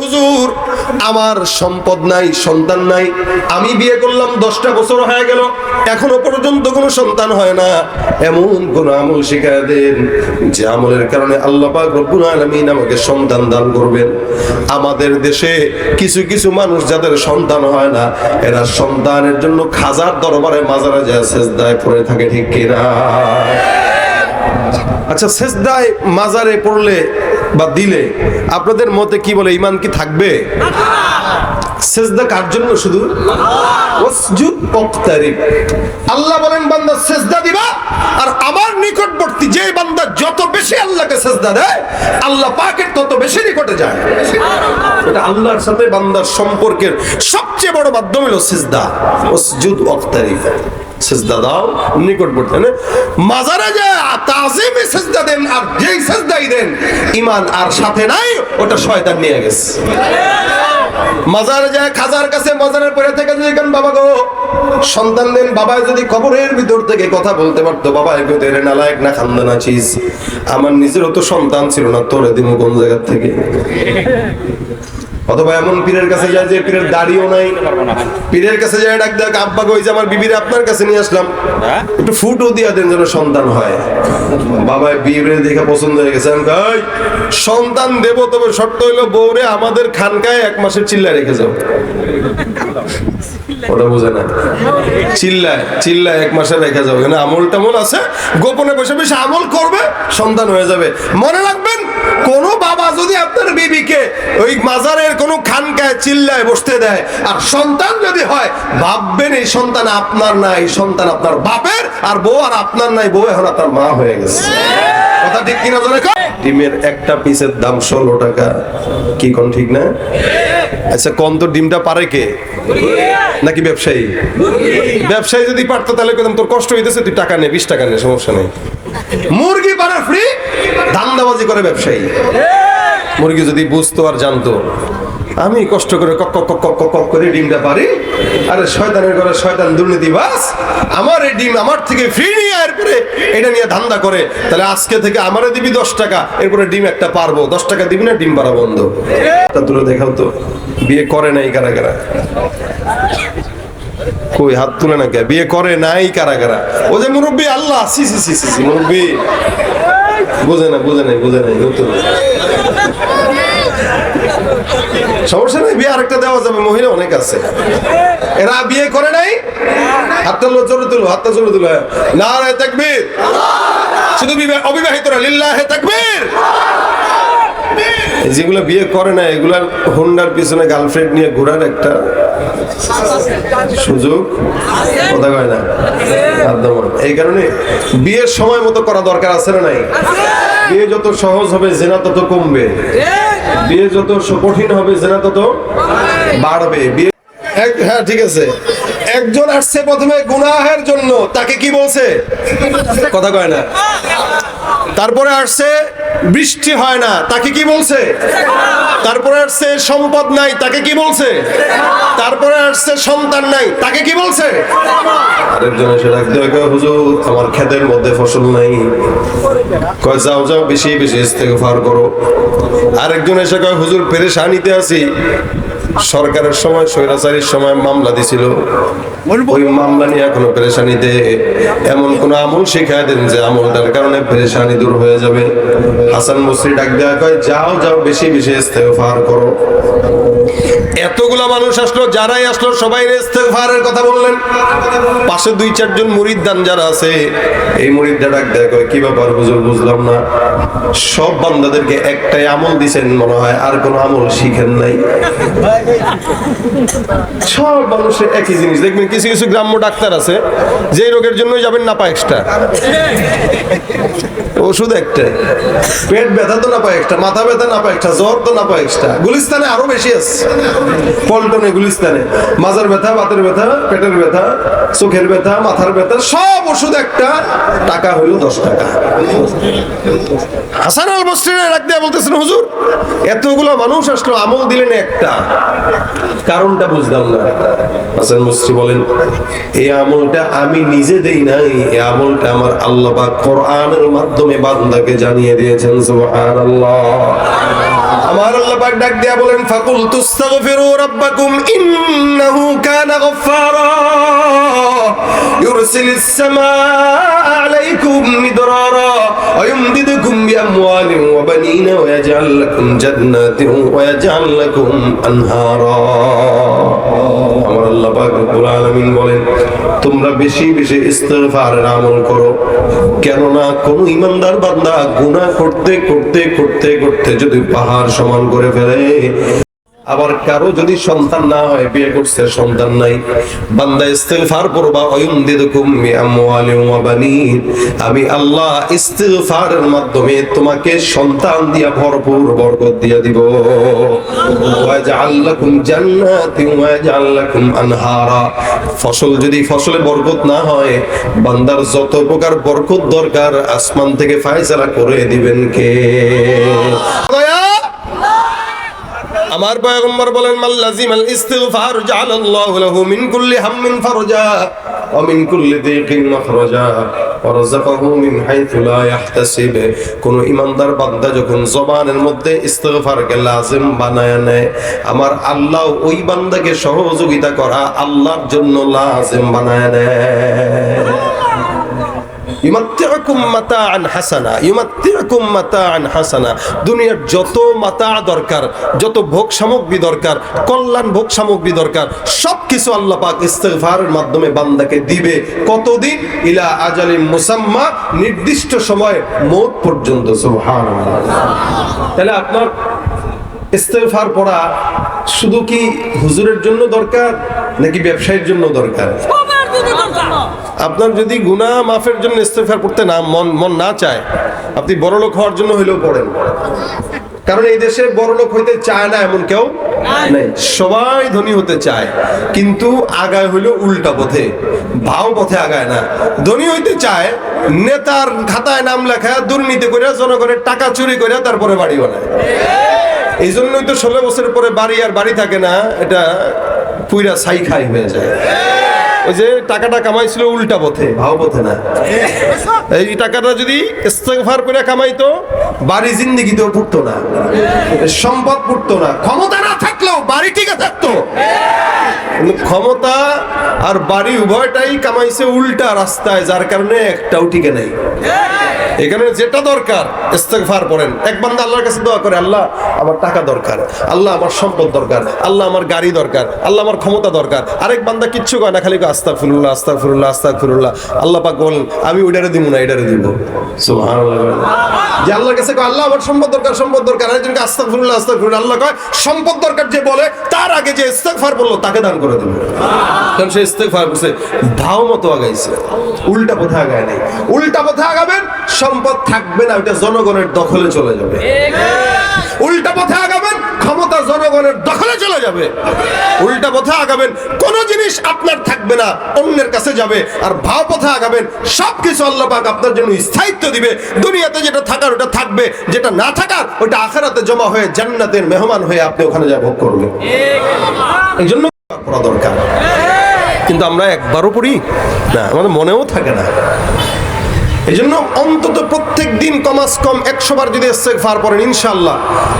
হুজুর, আমার সম্পদ নাই, সন্তান নাই, আমি বিয়ে করলাম, দশটা বছর হয়ে গেল, এখনও পর্যন্ত কোনো সন্তান হয় না। এমন কোন আমল শিখায় দেন, যে আমলের কারণে আল্লাহ পাক রব্বুল আলামিন আমাকে সন্তান দান করবেন। আমাদের দেশে কিছু কিছু মানুষ যাদের সন্তান হয় না, এরা সন্তানের জন্য খাজার দরবারে মাজারে যায় সেজদায় পড়ে থাকে, ঠিক কিনা? আচ্ছা সেজদায় মাজারে পড়লে বা দিলে আপনাদের মতে কি বলে ইমান কি থাকবে সেজদা কার জন্য শুধু ওয়াসজুদ ওয়াক্তারিব। আল্লাহ বলেন বান্দা সেজদা দিবা আর আমার নিকটবর্তী যে বান্দা যত বেশি আল্লাহকে সেজদা দেয় আল্লাহ পাকের তত বেশি নিকটে যায় এটা আল্লাহর সাথে বান্দার সম্পর্কের সবচেয়ে বড় মাধ্যম হলো সেজদা ওয়াসজুদ ওয়াক্তারিব। সেজদা মানে সেজদা দেন সেজদাই দেন ইমান আর সাথে নাই, ওটা নিয়ে গেছে। খাজার কাছে মাজারের পরে থেকে বাবা গো, সন্তান দেন যদি কবরের ভিতর থেকে কথা বলতে পারতো বাবা এগো তেরে নালায়ক, না খান্দান আছিস আমার নিজেরও তো সন্তান ছিল না, তোরে দিমু কোন জায়গার থেকে? অথবা এমন পীরের কাছে যায় যে পীরের দাড়িও নাই। পীরের কাছে যায় ডাক দেখ আব্বা কই যে আমার বিবির আপনার কাছে নিয়ে আসলাম। একটু ফুটও দিয়া দেন যেন সন্তান হয়। বাবা বিয়ে দেখে পছন্দ হয়ে গেছে। আমি কই, সন্তান দেব তবে শর্ত হইল বউরে আমাদের খানকায় এক মাসের চিল্লা রেখে যাও। ওটা বুঝে না। চিল্লায় চিল্লায় এক মাসে রেখে যাও। এখানে আমল টামল আছে। গোপনে বসে বসে আমল করবে সন্তান হয়ে যাবে। মনে রাখবেন কোন বাবা যদি আপনার বিবিকে ওই মাজারের কোন খানকায় চিল্লায় বসতে দেয়। আর সন্তান যদি হয়, ভাববেন এই সন্তান আপনার না, এই সন্তান আপনার বাপের, আর বউ আর আপনার নাই, বউ এখন আপনার মা হয়ে গেছে। কথা ঠিক কিনা জোরে? ডিমের একটা পিসের দাম ষোলো টাকা। কি কোন ঠিক না? আচ্ছা কোন তো ডিমটা পারে কে? নাকি ব্যবসায়ী? ব্যবসায়ী যদি পারতো তাহলে কইতাম, তোর কষ্ট হইতেছে, তুই টাকা নে, বিশ টাকা নে, সমস্যা নেই। মুরগি পারা ফ্রি ধান্দাবাজি করে ব্যবসায়ী। মুরগি যদি বুঝতো আর জানতো। আমি কষ্ট করে কক কক কক কক করে ডিমটা পারি। আরে শয়তানের ঘরে শয়তান দুর্নীতি বাস। আমার এই ডিম আমার থেকে ফ্রি নিয়ে এরপরে এটা নিয়ে ধান্দা করে। তাহলে আজকে থেকে আমারে দিবি দশ টাকা, এরপরে ডিম একটা পারব। দশ টাকা দিবি না, ডিম পারা বন্ধ। তা দূরে দেখাও তো, বিয়ে করে নাই কারা কারা? কই, হাত তুলে না কে? বিয়ে করে নাই কারা কারা? ও যে মুরব্বী, আল্লাহ, সি সি সি সি মুরব্বী। বুঝে না, বুঝে নাই বুঝে নাই সমস্যা নেই বিয়ে আরেকটা দেওয়া যাবে মহিলা অনেক আছে। এরা বিয়ে করে নাই? হাতটা জোরে তুলো হাতটা জোরে তুলো। না রে তাকবীর। শুধু অবিবাহিতরা লিল্লাহে তাকবীর। যেগুলো বিয়ে করে না এগুলার হোন্ডার পিছনে গার্লফ্রেন্ড নিয়ে ঘোরার একটা সুযোগ কথা কয় না। এই কারণে বিয়ের সময় মতো করা দরকার আছে না নাই? বিয়ে যত সহজ হবে জেনা তত কমবে। বিয়ে যত কঠিন হবে সেটা তত বাড়বে। বিয়ে হ্যাঁ ঠিক আছে। একজন আসছে প্রথমে গুনাহের জন্য, তাকে কি বলছে? কথা কয় না। তারপরে আসছে, বৃষ্টি হয় না, তাকে কি বলছে? তারপরে আসছে, সম্পদ নাই, তাকে কি বলছে? তারপরে আসছে, সন্তান নাই, তাকে কি বলছে? আরেকজন এসে ডাকতে হুজুর, আমার ক্ষেতের মধ্যে ফসল নাই। কয়, যাও যাও, বেশি বেশি ইস্তেগফার করো। আরেকজন এসে কয়, হুজুর, পেরেশানিতে আছি। সরকারের সময় স্বৈরাচারীর সময় মামলা দিছিল। ওই মামলা নিয়ে এখনও পেরেশানিতে। এমন কোন আমল শিখায় দেন যে আমলটার কারণে পেরেশানি দূর হয়ে যাবে। হাসান মুসরি ডাক দেওয়া কয় যাও যাও বেশি বেশি ইস্তেফার করো। এতগুলা মানুষ আসলো, যারাই আসলো, সবাই ইস্তেগফারের কথা বললেন। পাশে দুই, চারজন মুরিদ দান যারা আছে, এই মুরিদটা ডাক দেয় কি ব্যাপার হুজুর, বুঝলাম না। সব বান্দাদেরকে একটাই আমল দিছেন, মনে হয় আর কোন আমল শিখেন নাই। সব মানুষের একই জিনিস। দেখবেন কিছু কিছু গ্রাম্য ডাক্তার আছে যে রোগের জন্যই যাবেন না পা এক্সট্রা ওষুধ একটা পেট ব্যথা তো না পায় একটা মাথা ব্যথা না পায় একটা জ্বর তো না পায় একটা গুলিস্তানে আরও বেশি আছে। পল্টনে, গুলিস্তানে। মাজার ব্যথা, বাতের ব্যথা, পেটের ব্যথা, চোখের ব্যথা, মাথার ব্যথা, সব ওষুধ একটা, টাকা হইল দশ টাকা। হাসান আল বলতেছেন, হুজুর, এতগুলো মানুষ আসলো, আমল দিলেন একটা। কারণটা বুঝলাম না। হাসান মুসরি বলেন এই আমলটা আমি নিজে দেই নাই এই আমলটা আমার আল্লাহ বা কোরআনের মাধ্যমে বান্দাকে জানিয়ে দিয়েছেন, সুবহানাল্লাহ। আমার আল্লাহ পাক ডাক দিয়া বলেন ফাকুল তুস্তাগফিরু রাব্বাকুম ইন্নাহু কানা গফফারা ইউরসিলিস সামাআ আলাইকুম মিদরারা ويمددكم بأموال وبنين ويجعل لكم جنات ويجعل لكم أنهارا আমার আল্লাহ পাক রব্বুল আলামিন বলেন তোমরা বেশি বেশি ইস্তিগফারের আমল করো। কেননা কোন ইমানদার বান্দা গুনাহ করতে করতে করতে করতে যদি পাহাড় সমান করে ফেলে আবার কারও যদি সন্তান না হয়, বিয়ে করছে, সন্তান নাই। বান্দা ইস্তিগফার করবা, ওয়ুমদিদুকুম বিআমওয়ালিন ওয়া বানিন। আমি আল্লাহ ইস্তিগফারের মাধ্যমে তোমাকে সন্তান দিয়া ভরপুর বরকত দিয়া দিব। ওয়া জাআল লাকুম জান্নাতিন ওয়া জাআলাকুম আনহারা। ফসল যদি ফসলে বরকত না হয়, বান্দার যত প্রকার বরকত দরকার, আসমান থেকে ফায়সালা করে দিবেন কে? আমার পয়গম্বর বলেন মাল্লাজিম আল ইস্তিগফার জাআলাল্লাহু লাহু মিন কুল্লি হাম্মিন ফারজা ওয়া মিন কুল্লি দিকিন মাখরাজা ওয়া রাযাকাহু মিন হাইথু লা ইয়াহতাসিব কোন ইমানদার বান্দা যখন জবানের মধ্যে ইস্তিগফারকে লাজিম বানায় নেয়, আমার আল্লাহ ওই বান্দাকে সহযোগিতা করা আল্লাহর জন্য লাজিম বানায় নেয়। দুনিয়ার যত মাতা দরকার, যত ভোগ সামগ্রী দরকার, কল্যাণ ভোগ সামগ্রী দরকার সব কিছু আল্লাহ পাক ইস্তিগফারের মাধ্যমে বান্দাকে দিবে। কতদিন? ইলা আজালিম মুসাম্মা, নির্দিষ্ট সময় মৌত পর্যন্ত তাহলে আপনার ইস্তেগফার পড়া শুধু কি হুজুরের জন্য দরকার, নাকি ব্যবসায়ীর জন্য দরকার। আপনার যদি গুনাহ মাফের জন্য ইস্তেগফার পড়তে না মন মন না চায়, আপনি বড়লোক হওয়ার জন্য হইলেও পড়েন। কারণ এই দেশে বড়লোক হইতে চায় না এমন কেউ সবাই ধনী হতে চায়, কিন্তু আগায় হইল উল্টা পথে, ভাও পথে আগায় না। ধনী হইতে চায়, নেতার খাতায় নাম লেখা, দুর্নীতি করে জনগণের টাকা চুরি করে তারপরে বাড়ি বানায়। এই জন্যই তো ষোলো বছরের পরে বাড়ি আর বাড়ি থাকে না, এটা পুইরা সাই খাই হয়ে যায়। ওই যে টাকাটা কামাইছিল উল্টা পথে, ভাও পথে না। এই টাকাটা যদি ইস্তেগফার করে কামাইতো, বাড়ি জিন্দিগিতেও ফুটতো না, সম্পদ ফুটতো না, ক্ষমতা না থাকলেও বাড়ি টিকে থাকতো। ক্ষমতা আর বাড়ি উভয়টাই কামাইছে উল্টা রাস্তায়, যার কারণে একটাও টিকে নাই। এখানে যেটা দরকার, ইস্তেগফার পড়েন। এক বান্দা আল্লাহর কাছে দোয়া করে, আল্লাহ, আমার টাকা দরকার, আল্লাহ, আমার সম্পদ দরকার, আল্লাহ, আমার গাড়ি দরকার, আল্লাহ, আমার ক্ষমতা দরকার। আরেক বান্দা কিচ্ছু কয় না, খালি আস্তাগফিরুল্লাহ আস্তাগফিরুল্লাহ আস্তাগফিরুল্লাহ। আল্লাহ পাক বলেন, আমি ওইটারে দিব না, এটারে দিব যে আল্লাহর কাছে কয়, আল্লাহ, আমার সম্পদ দরকার সম্পদ দরকার। আরেকজনকে আস্তাগফিরুল্লাহ আস্তাগফিরুল্লাহ। আল্লাহ কয়, সম্পদ দরকার যে বলে, তার আগে যে ইস্তেগফার বলল, তাকে দান করে দেবে। কারণ সে ইস্তেগফার করছে, ধাও মতো আগাইছে। উল্টা পথে আগায় নাই। উল্টা পথে আগাবেন সম্পদ থাকবে না ওইটা জনগণের দখলে চলে যাবে। উল্টা পথে আগাবেন ক্ষমতা জনগণের দখলে চলে যাবে। উল্টা পথে আগাবেন কোন জিনিস আপনার থাকবে না অন্যের কাছে যাবে। আর ভাব পথে আগাবেন সবকিছু আল্লাহ পাক আপনার জন্য স্থায়িত্ব দিবে। দুনিয়াতে যেটা থাকার ওটা থাকবে। যেটা না থাকার ওটা আখেরাতে জমা হয়ে জান্নাতের মেহমান হয়ে আপনি ওখানে যা ভোগ করবেন এই জন্য করা দরকার। কিন্তু আমরা একবারও পড়ি না আমাদের মনেও থাকে না। এই জন্য অন্তত প্রত্যেক দিন কমাস কম একশো বার যদি ফার পড়েন ইনশাল্লাহ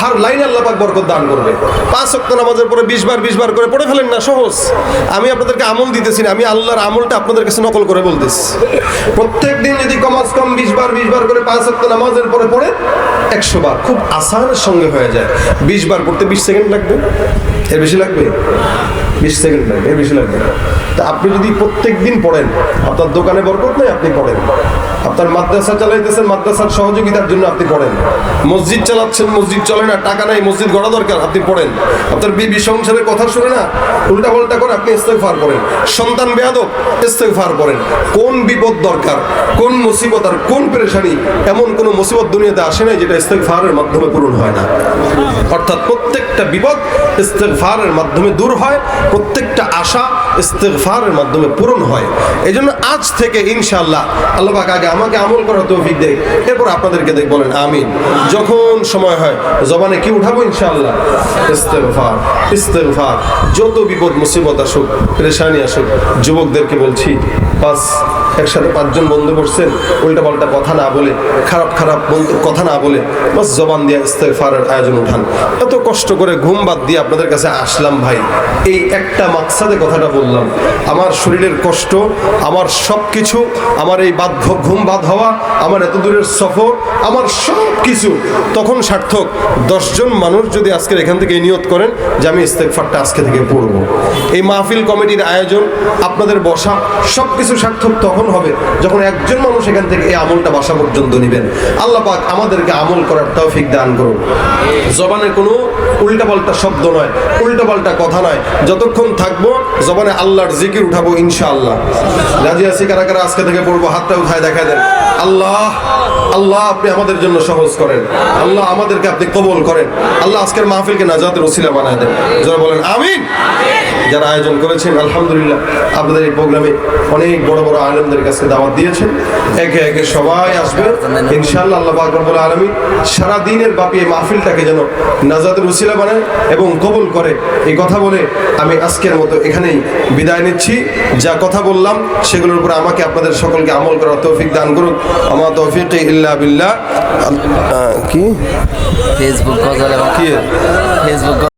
হার লাইন আল্লাহ পাক বরকত দান করবে। পাঁচ ওয়াক্ত নামাজের পরে বিশ বার বিশ বার করে পড়ে ফেলেন না, সহজ। আমি আপনাদেরকে আমল দিতেছি না, আমি আল্লাহর আমলটা আপনাদের কাছে নকল করে বলতেছি। প্রত্যেক দিন যদি কমাস কম বিশ বার বিশ বার করে পাঁচ ওয়াক্ত নামাজের পরে পড়ে একশো বার খুব আসানের সঙ্গে হয়ে যায়। বিশ বার পড়তে বিশ সেকেন্ড লাগবে, এর বেশি লাগবে? বিশ সেকেন্ড লাগবে এর বেশি লাগবে। তা আপনি যদি প্রত্যেক দিন পড়েন, আপনার দোকানে বরকত নেই, আপনি পড়েন। আপনার মাদ্রাসা চালাইতেছেন, মাদ্রাসার সহযোগিতার জন্য আপনি পড়েন। মসজিদ চালাচ্ছেন, মসজিদ চলে না, টাকা নাই, মসজিদ গড়া দরকার, আপনি পড়েন। আপনার বিবি সংসারের কথা শুনে না উল্টা পাল্টা করে আপনি ইস্তেগফার করেন। সন্তান বেয়াদব, ইস্তেগফার করেন। কোন বিপদ দরকার, কোন মুসিবত আর কোন পেরেশানি, এমন কোন মুসিবত দুনিয়াতে আসে নাই যেটা ইস্তেগফারের মাধ্যমে পূরণ হয় না। অর্থাৎ প্রত্যেকটা বিপদ ইস্তেগফারের মাধ্যমে দূর হয় প্রত্যেকটা আশা ইস্তেগফারের মাধ্যমে পূরণ হয়। এই আজ থেকে ইনশাল্লাহ আল্লাহ পাক আগে আমাকে আমল করার তৌফিক দেয় এরপর আপনাদেরকে দেখ বলেন, আমিন। যখন সময় হয়, জবানে কি উঠাবো ইনশাআল্লাহ? ইস্তেগফার ইস্তেগফার। যত বিপদ, মুসিবত আসুক, পেরেশানি আসুক, যুবকদেরকে বলছি, বাস, একসাথে পাঁচজন বন্ধু বসছেন, উল্টা পাল্টা কথা না বলে, খারাপ খারাপ বন্ধু, কথা না বলে, বাস জবান দিয়ে ইস্তেফারের আয়োজন উঠান। এত কষ্ট করে ঘুম বাদ দিয়ে আপনাদের কাছে আসলাম ভাই, এই একটা মাকসাদে কথাটা বললাম, আমার শরীরের কষ্ট, আমার সব কিছু আমার এই বাদ ঘুম বাদ হওয়া, আমার এত দূরের সফর, আমার সব কিছু তখন সার্থক। দশজন মানুষ যদি আজকের এখান থেকে নিয়ত করেন যে আমি ইস্তেকফারটা আজকে থেকে পড়ব। এই মাহফিল কমিটির আয়োজন, আপনাদের বসা সব কিছু সার্থক তখন হবে যখন একজন মানুষ এখান থেকে এই আমলটা বাসা পর্যন্ত নেবেন। আল্লাহ পাক আমাদেরকে আমল করার তৌফিক দান করুন। জবানে কোনো উল্টাপাল্টা শব্দ নয় উল্টাপাল্টা কথা নয়। যতক্ষণ থাকব, জবানে আল্লাহর জিকির উঠাবো ইনশাআল্লাহ। রাজি আছি? কারা কারা আজকে থেকে পড়ব? হাতটা উঠায় দেখা দেন। আল্লাহ আল্লাহ আপনি আমাদের জন্য সহজ করেন। আল্লাহ আমাদেরকে আপনি কবল করেন। আল্লাহ আজকের মাহফিলকে নাজাতের ওসিলা বানায় দেন। যারা বলেন, আমিন। যারা আয়োজন করেছেন, আলহামদুলিল্লাহ, আপনাদের এই প্রোগ্রামে অনেক বড় বড় আলমদের কাছে দাওয়াত দিয়েছেন। একে একে সবাই আসবে। ইনশাআল্লাহ আল্লাহ পাক রব্বুল আলামিন সারা দিনের ব্যাপী এই মাহফিলটাকে যেন নাজাতের উসিলা বানায় এবং কবুল করে। এই কথা বলে আমি আজকের মতো এখানেই বিদায় নিচ্ছি। যা কথা বললাম সেগুলোর উপর আমাকে আপনাদের সকলকে আমল করার তৌফিক দান করুন আমার তৌফিক ইল্লা বিল্লাহ। কি? ফেসবুক গজল এবং কি? ফেসবুক